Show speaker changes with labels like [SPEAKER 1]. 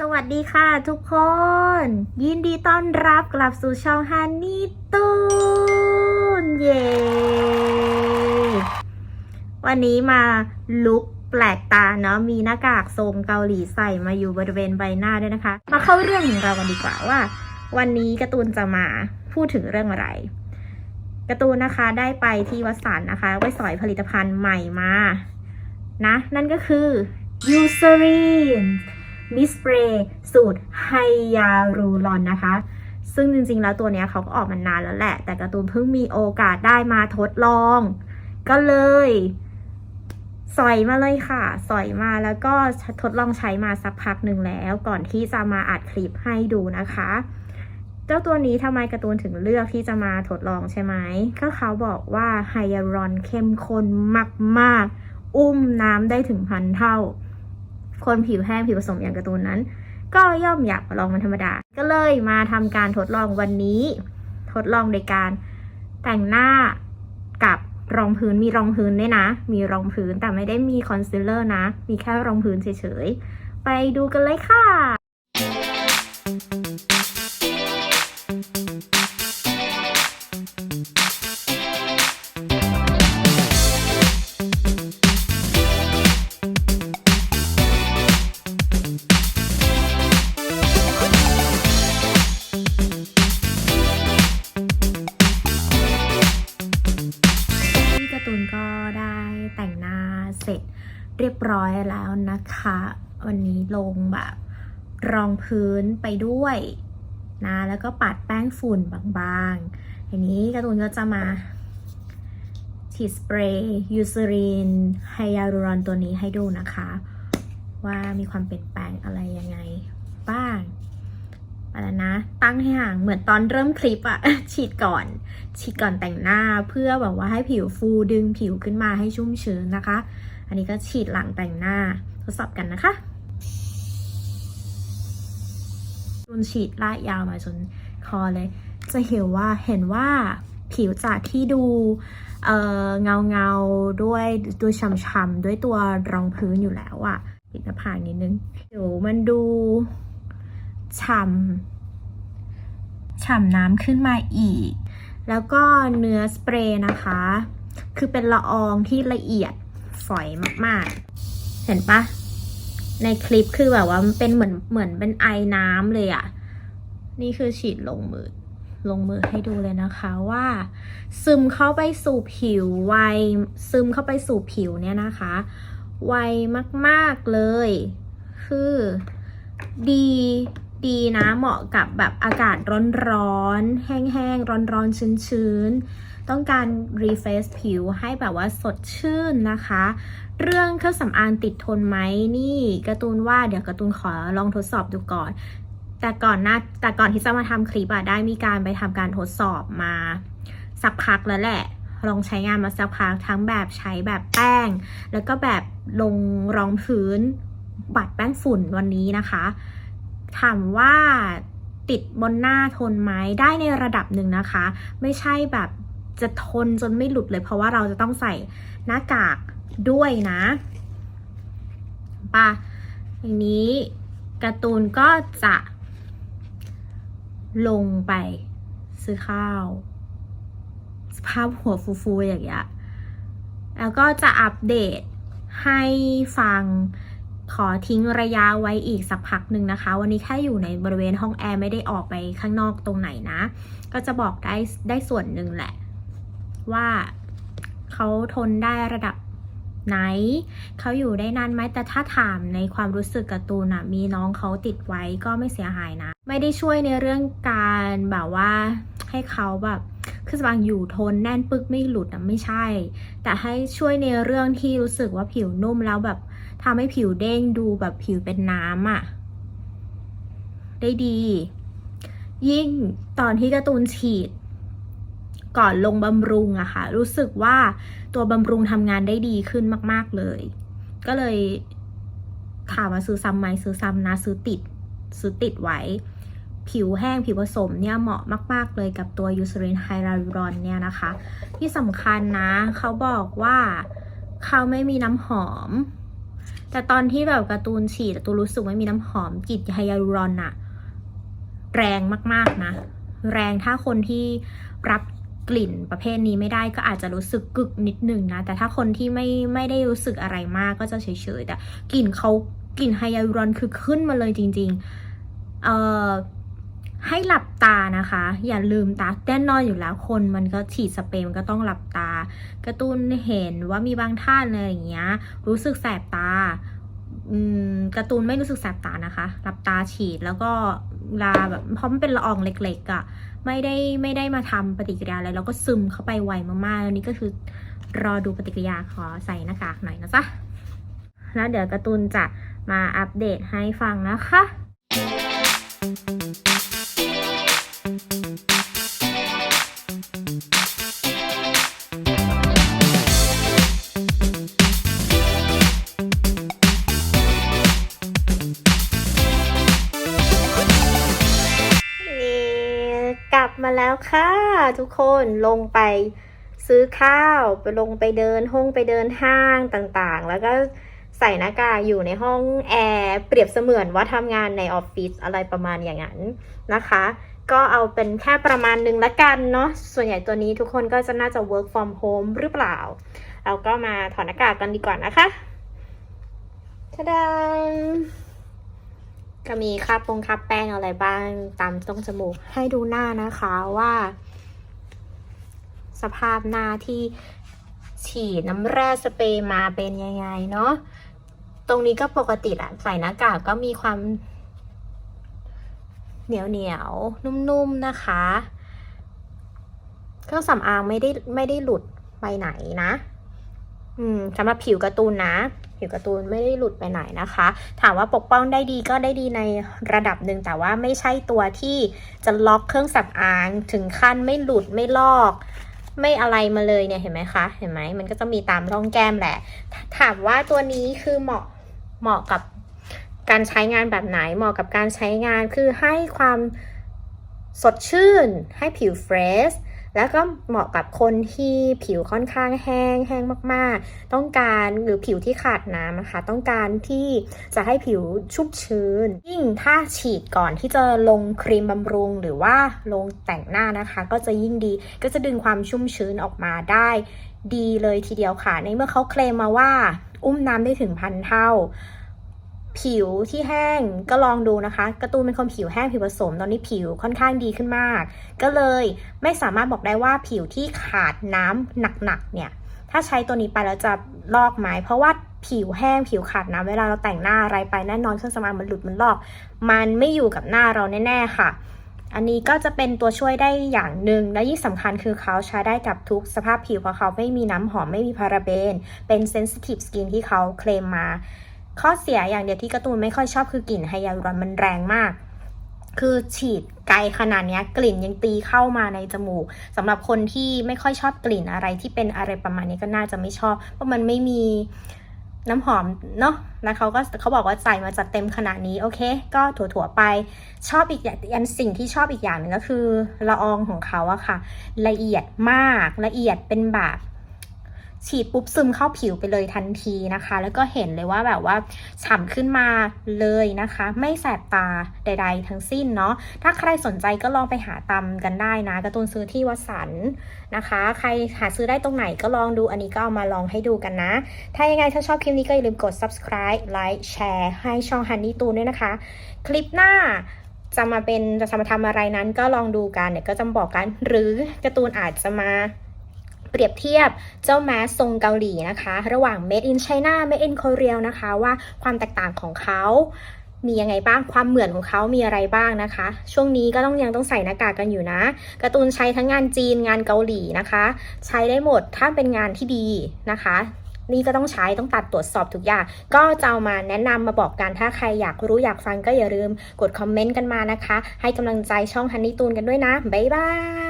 [SPEAKER 1] สวัสดีค่ะทุกคน ยินดีต้อนรับกลับสู่ช่องฮันนี่ตูนเย้วันนี้มาลุคแปลกตาเนาะมีหน้ากากทรงเกาหลีใส่มาอยู่บริเวณใบหน้าด้วยนะคะ มาเข้าเรื่องของเรากันดีกว่าว่า วันนี้การ์ตูนจะมาพูดถึงเรื่องอะไรการ์ตูนนะคะได้ไปที่วัดสันนะคะ ไว้สอยผลิตภัณฑ์ใหม่มานะ นั่นก็คือ Eucerin มิสเปรย์สูตรไฮยารูรอนนะคะ ซึ่งจริงๆแล้วตัวนี้เขาก็ออกมานานแล้วแหละ แต่การ์ตูนเพิ่งมีโอกาสได้มาทดลอง ก็เลยสอยมาเลยค่ะ สอยมาแล้วก็ทดลองใช้มาสักพักหนึ่งแล้ว ก่อนที่จะมาอัดคลิปให้ดูนะคะ เจ้าตัวนี้ทำไมการ์ตูนถึงเลือกที่จะมาทดลองใช่ไหม ก็เขาบอกว่าไฮยารูรอนเข้มข้นมากๆ อุ้มน้ำได้ถึงพันเท่า คนผิวแห้งผิวผสมอย่างการ์ตูนนั้น ก็ย่อมอยากลองมันธรรมดา ก็เลยมาทำการทดลองวันนี้ ทดลองโดยการแต่งหน้ากับรองพื้นมีรองพื้นด้วยนะ มีรองพื้นแต่ไม่ได้มีคอนซีลเลอร์นะ มีแค่รองพื้นเฉยๆ ไปดูกันเลยค่ะ ร้อยแล้วนะคะ วันนี้ลงแบบรองพื้นไปด้วยนะ แล้วก็ปัดแป้งฝุ่นบางๆทีนี้การ์ตูนก็จะมาฉีดสเปรย์ยูซรินไฮยาลูรอนตัวนี้ให้ดูนะคะ ว่ามีความเปลี่ยนแปลงอะไรยังไงบ้างอะไรนะ ตั้งให้ห่างเหมือนตอนเริ่มคลิปอะฉีดก่อน ฉีดก่อนแต่งหน้าเพื่อแบบว่าให้ผิวฟูดึงผิวขึ้นมาให้ชุ่มชื้นนะคะ อันนี้ก็ฉีดหลังแต่งหน้าทดสอบกันนะคะรุนฉีดลากยาวมาจนคอเลย จะเห็นว่าเห็นว่าผิวจากที่ดูเงาเงาด้วยด้วยช่ำๆด้วยตัวรองพื้นอยู่แล้วอะปิดหน้าผากนิดนึงผิวมันดูฉ่ำฉ่ำน้ำขึ้นมาอีก แล้วก็เนื้อสเปรย์นะคะ คือเป็นละอองที่ละเอียด ฝอยมากๆ เห็นปะในคลิปคือแบบว่ามันเป็นเหมือนเหมือนเป็นไอน้ำเลยอะนี่คือฉีดลงมือ ลงมือให้ดูเลยนะคะว่า ซึมเข้าไปสู่ผิวไวซึมเข้าไปสู่ผิวเนี่ยนะคะ ไวมากๆเลย คือดีดีนะเหมาะกับแบบอากาศร้อนๆแห้งๆร้อนๆชื้นๆ ต้องการรีเฟซผิวให้แบบว่าสดชื่นนะคะ เรื่องเครื่องสำอางติดทนไหมนี่การ์ตูนว่าเดี๋ยวการ์ตูนขอลองทดสอบดูก่อน แต่ก่อนหน้าแต่ก่อนที่จะมาทำคลิปอะได้มีการไปทำการทดสอบมาสักพักแล้วแหละลองใช้งานมาสักพักทั้งแบบใช้แบบแป้ง แล้วก็แบบลงรองพื้นบัดแป้งฝุ่นวันนี้นะคะ ถามว่าติดบนหน้าทนไหมได้ในระดับหนึ่งนะคะ ไม่ใช่แบบ จะทนจนไม่หลุดเลยเพราะว่าเราจะต้องใส่หน้ากากด้วยนะป่ะอย่างนี้การ์ตูนก็จะลงไปซื้อข้าว สภาพหัวฟูๆอย่างเงี้ย แล้วก็จะอัปเดตให้ฟังขอทิ้งระยะไว้อีกสักพักหนึ่งนะคะ วันนี้แค่อยู่ในบริเวณห้องแอร์ไม่ได้ออกไปข้างนอกตรงไหนนะ ก็จะบอกได้ได้ส่วนหนึ่งแหละ ว่าเขาทนได้ระดับไหน เขาอยู่ได้นานไหมแต่ถ้าถามในความรู้สึกการ์ตูนอะมีน้องเขาติดไว้ก็ไม่เสียหายนะ ไม่ได้ช่วยในเรื่องการแบบว่าให้เขาแบบคือบางอยู่ทนแน่นปึกไม่หลุดอะไม่ใช่ แต่ให้ช่วยในเรื่องที่รู้สึกว่าผิวนุ่มแล้วแบบทำให้ผิวเด้งดูแบบผิวเป็นน้ำอะได้ดี ยิ่งตอนที่การ์ตูนฉีด ก่อนลงบำรุงอะค่ะ รู้สึกว่าตัวบำรุงทำงานได้ดีขึ้นมาก ๆ เลย ก็เลยถามว่าซื้อซ้ำไหมซื้อซ้ำนะซื้อติด ซื้อติดไว้ ผิวแห้งผิวผสมเนี่ยเหมาะมาก ๆ เลยกับตัวยูซรินไฮราลูรอนเนี่ยนะคะ ที่สำคัญนะ เขาบอกว่าเขาไม่มีน้ำหอม แต่ตอนที่แบบการ์ตูนฉีดตูนรู้สึกว่ามีน้ำหอมกลิ่นไฮยาลูรอนอะแรงมาก ๆ นะ แรงถ้าคนที่รับ กลิ่นประเภทนี้ไม่ได้ก็อาจจะรู้สึกกึกนิดหนึ่งนะ แต่ถ้าคนที่ไม่ไม่ได้รู้สึกอะไรมากก็จะเฉยๆ แต่กลิ่นเขากลิ่นไฮยาลูรอนคือขึ้นมาเลยจริงๆ เอ่อให้หลับตานะคะ อย่าลืมตาแน่นอนอยู่แล้วคนมันก็ฉีดสเปรย์มันก็ต้องหลับตา กร์ตูนเห็นว่ามีบางท่านอะไรอย่างเงี้ย รู้สึกแสบตาการ์ตูนไม่รู้สึกแสบตานะคะ หลับตาฉีดแล้วก็ ลาแบบเพราะมันเป็นละอองเล็กๆอะ่ะไม่ได้ไม่ได้มาทำปฏิกิริยาอะไรแล้วก็ซึมเข้าไปไวมากๆอันนี้ก็คือรอดูปฏิกิริยาขอใส่หน้ากากหน่อยนะจ๊ะแล้วเดี๋ยวการ์ตูนจะมาอัปเดตให้ฟังนะคะ กลับมาแล้วค่ะทุกคนลงไปซื้อข้าวไปลงไปเดินห้องไปเดินห้างต่างๆ แล้วก็ใส่หน้ากากอยู่ในห้องแอร์เปรียบเสมือนว่าทำงานในออฟฟิศอะไรประมาณอย่างนั้นนะคะ ก็เอาเป็นแค่ประมาณหนึ่งละกันเนาะส่วนใหญ่ตัวนี้ทุกคนก็จะน่าจะ work from home หรือเปล่า เราก็มาถอดหน้ากากกันดีกว่านะคะทะดาม ก็มีคราบปงคราบแป้งอะไรบ้างตามตรงจมูกให้ดูหน้านะคะว่า สภาพหน้าที่ฉีดน้ำแร่สเปรย์มาเป็นยังไงเนาะตรงนี้ก็ปกติแหละใส่หน้ากากก็มีความ เหนียวเหนียวนุ่มๆนะคะ เครื่องสำอางไม่ได้ไม่ได้หลุดไปไหนนะ อืมสำหรับผิวการ์ตูนนะ ผิวการ์ตูนไม่ได้หลุดไปไหนนะคะ ถามว่าปกป้องได้ดีก็ได้ดีในระดับหนึ่งแต่ว่าไม่ใช่ตัวที่จะล็อกเครื่องสำอางถึงขั้นไม่หลุดไม่ลอก ไม่อะไรมาเลยเนี่ยเห็นไหมคะ เห็นไหมมันก็จะมีตามร่องแก้มแหละ ถามว่าตัวนี้คือเหมาะเหมาะกับการใช้งานแบบไหนเหมาะกับการใช้งานคือให้ความสดชื่น ให้ผิวเฟรช แล้วก็เหมาะกับคนที่ผิวค่อนข้างแห้งแห้งมากๆ ต้องการหรือผิวที่ขาดน้ำนะคะ ต้องการที่จะให้ผิวชุ่มชื้น ยิ่งถ้าฉีดก่อนที่จะลงครีมบำรุง หรือว่าลงแต่งหน้านะคะ ก็จะยิ่งดีก็จะดึงความชุ่มชื้นออกมาได้ดีเลยทีเดียวค่ะ ในเมื่อเขาเคลมมาว่า อุ้มน้ำได้ถึงพันเท่า ผิวที่แห้งก็ลองดูนะคะกร์ตูนเป็นคนผิวแห้งผิวผสมตอนนี้ผิวค่อนข้างดีขึ้นมาก ก็เลยไม่สามารถบอกได้ว่าผิวที่ขาดน้ำหนักๆเนี่ยถ้าใช้ตัวนี้ไปแล้วจะลอกไหมเพราะว่าผิวแห้งผิวขาดน้ำเวลาเราแต่งหน้าอะไรไปแน่นอนเครื่องสำอางมันหลุดมันลอก มันไม่อยู่กับหน้าเราแน่ๆค่ะ อันนี้ก็จะเป็นตัวช่วยได้อย่างหนึ่งและยิ่งสำคัญคือเขาใช้ได้กับทุกสภาพผิวเพราะเขาไม่มีน้ำหอมไม่มีพาราเบน เป็น sensitive skin ที่เขาเคลมมา ข้อเสียอย่างเดียวที่การ์ตูนไม่ค่อยชอบคือกลิ่นไฮยาลูรอนมันแรงมาก คือฉีดไกลขนาดนี้กลิ่นยังตีเข้ามาในจมูกสำหรับคนที่ไม่ค่อยชอบกลิ่นอะไรที่เป็นอะไรประมาณนี้ก็น่าจะไม่ชอบ เพราะมันไม่มีน้ำหอมเนาะ แล้วเขาก็เขาบอกว่าใส่มาจัดเต็มขนาดนี้ โอเค ก็ถั่วๆไป ชอบอีกอย่างอันสิ่งที่ชอบอีกอย่างหนึ่งก็คือละอองของเขาอะค่ะ ละเอียดมาก ละเอียดเป็นแบบ ฉีดปุ๊บซึมเข้าผิวไปเลยทันทีนะคะ แล้วก็เห็นเลยว่าแบบว่าฉ่ำขึ้นมาเลยนะคะ ไม่แสบตาใด ๆ ทั้งสิ้นเนาะถ้าใครสนใจก็ลองไปหาตำกันได้นะกร์ตูนซื้อที่วัดสันนะคะ ใครหาซื้อได้ตรงไหนก็ลองดูอันนี้ก็เอามาลองให้ดูกันนะ ถ้ายังไงถ้าชอบคลิปนี้ก็อย่าลืมกด subscribe like แชร์ให้ช่อง Honey ตูนด้วยนะคะ คลิปหน้าจะมาเป็นจะมาทำอะไรนั้นก็ลองดูกันเนี่ยก็จะบอกกัน หรือการ์ตูนอาจจะมา เปรียบเทียบเจ้าแมสทรงเกาหลีนะคะ ระหว่าง Made in China Made in Korea นะคะว่าความแตกต่างของเขามียังไงบ้างความเหมือนของเขามีอะไรบ้างนะคะ ช่วงนี้ก็ต้องยังต้องใส่หน้ากากกันอยู่นะการ์ตูนใช้ทั้งงานจีนงานเกาหลีนะคะ ใช้ได้หมดถ้าเป็นงานที่ดีนะคะ นี่ก็ต้องใช้ต้องตัดตรวจสอบทุกอย่าง ก็จะเอามาแนะนำมาบอกกันถ้าใครอยากรู้อยากฟังก็อย่าลืมกดคอมเมนต์กันมานะคะ ให้กำลังใจช่องฮันนี่ตูนกันด้วยนะบ๊ายบาย